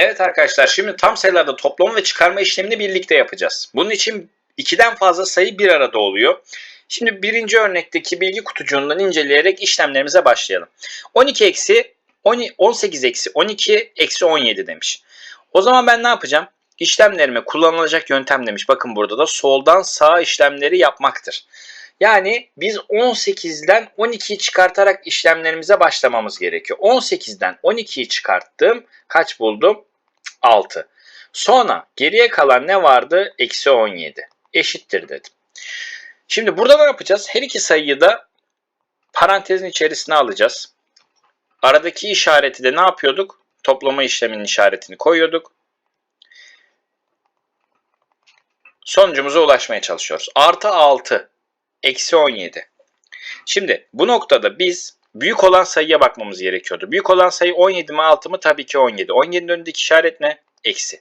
Evet arkadaşlar şimdi tam sayılarda toplama ve çıkarma işlemini birlikte yapacağız. Bunun için ikiden fazla sayı bir arada oluyor. Şimdi birinci örnekteki bilgi kutucuğundan inceleyerek işlemlerimize başlayalım. 12 eksi 18 eksi 12 eksi 17 demiş. O zaman ben ne yapacağım? İşlemlerime kullanılacak yöntem demiş. Bakın burada da soldan sağa işlemleri yapmaktır. Yani biz 18'den 12'yi çıkartarak işlemlerimize başlamamız gerekiyor. 18'den 12'yi çıkarttım. Kaç buldum? 6. Sonra geriye kalan ne vardı? Eksi 17. Eşittir dedim. Şimdi burada ne yapacağız? Her iki sayıyı da parantezin içerisine alacağız. Aradaki işareti de ne yapıyorduk? Toplama işleminin işaretini koyuyorduk. Sonucumuza ulaşmaya çalışıyoruz. Artı 6 Eksi 17. Şimdi bu noktada biz büyük olan sayıya bakmamız gerekiyordu. Büyük olan sayı 17 mi 6 mı? Tabii ki 17. 17'nin önündeki işaret ne? Eksi.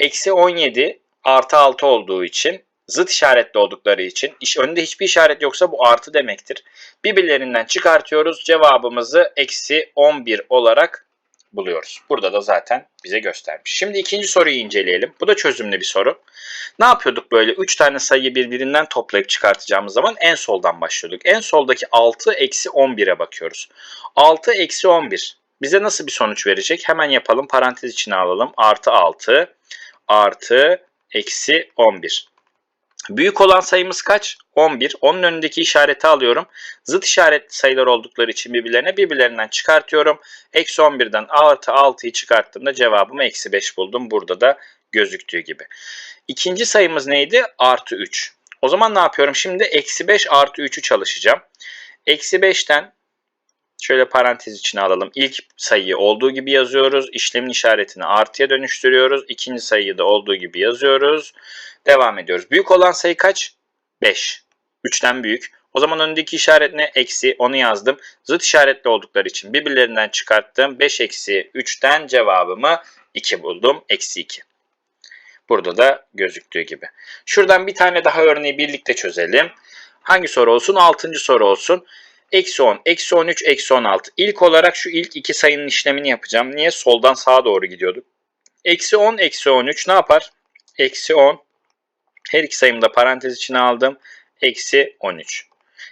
Eksi 17 artı 6 olduğu için zıt işaretli oldukları için iş, önünde hiçbir işaret yoksa bu artı demektir. Birbirlerinden çıkartıyoruz. Cevabımızı eksi 11 olarak buluyoruz. Burada da zaten bize göstermiş. Şimdi ikinci soruyu inceleyelim. Bu da çözümlü bir soru. Ne yapıyorduk böyle 3 tane sayıyı birbirinden toplayıp çıkartacağımız zaman en soldan başlıyorduk. En soldaki 6 eksi 11'e bakıyoruz. 6 eksi 11 bize nasıl bir sonuç verecek? Hemen yapalım parantez içine alalım. Artı 6 artı eksi 11. Büyük olan sayımız kaç? 11. Onun önündeki işareti alıyorum. Zıt işaretli sayılar oldukları için birbirlerine birbirlerinden çıkartıyorum. Eksi 11'den artı 6'yı çıkarttığımda cevabımı eksi 5 buldum. Burada da gözüktüğü gibi. İkinci sayımız neydi? Artı 3. O zaman ne yapıyorum? Şimdi eksi 5 artı 3'ü çalışacağım. Eksi 5'ten şöyle parantez içine alalım. İlk sayıyı olduğu gibi yazıyoruz. İşlemin işaretini artıya dönüştürüyoruz. İkinci sayıyı da olduğu gibi yazıyoruz. Devam ediyoruz. Büyük olan sayı kaç? 5. 3'ten büyük. O zaman önündeki işaret ne? Eksi. Onu yazdım. Zıt işaretli oldukları için birbirlerinden çıkarttım. 5 eksi 3'ten cevabımı 2 buldum. Eksi 2. Burada da gözüktüğü gibi. Şuradan bir tane daha örneği birlikte çözelim. Hangi soru olsun? 6. soru olsun. Eksi 10, eksi 13, eksi 16. İlk olarak şu ilk iki sayının işlemini yapacağım. Niye? Soldan sağa doğru gidiyorduk. Eksi 10, eksi 13 ne yapar? Eksi 10. Her iki sayımı da parantez içine aldım. Eksi 13.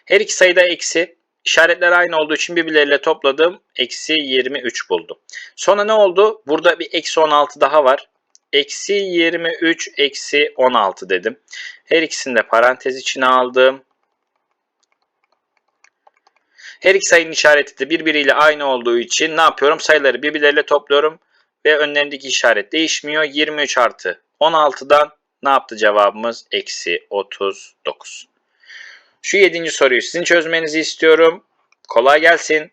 Her iki sayıda eksi. İşaretler aynı olduğu için birbirleriyle topladım. Eksi 23 buldum. Sonra ne oldu? Burada bir eksi 16 daha var. Eksi 23 eksi 16 dedim. Her ikisini de parantez içine aldım. Her iki sayının işareti de birbiriyle aynı olduğu için ne yapıyorum? Sayıları birbirleriyle topluyorum ve önlerindeki işaret değişmiyor. 23 artı 16'dan ne yaptı cevabımız? Eksi 39. Şu yedinci soruyu sizin çözmenizi istiyorum. Kolay gelsin.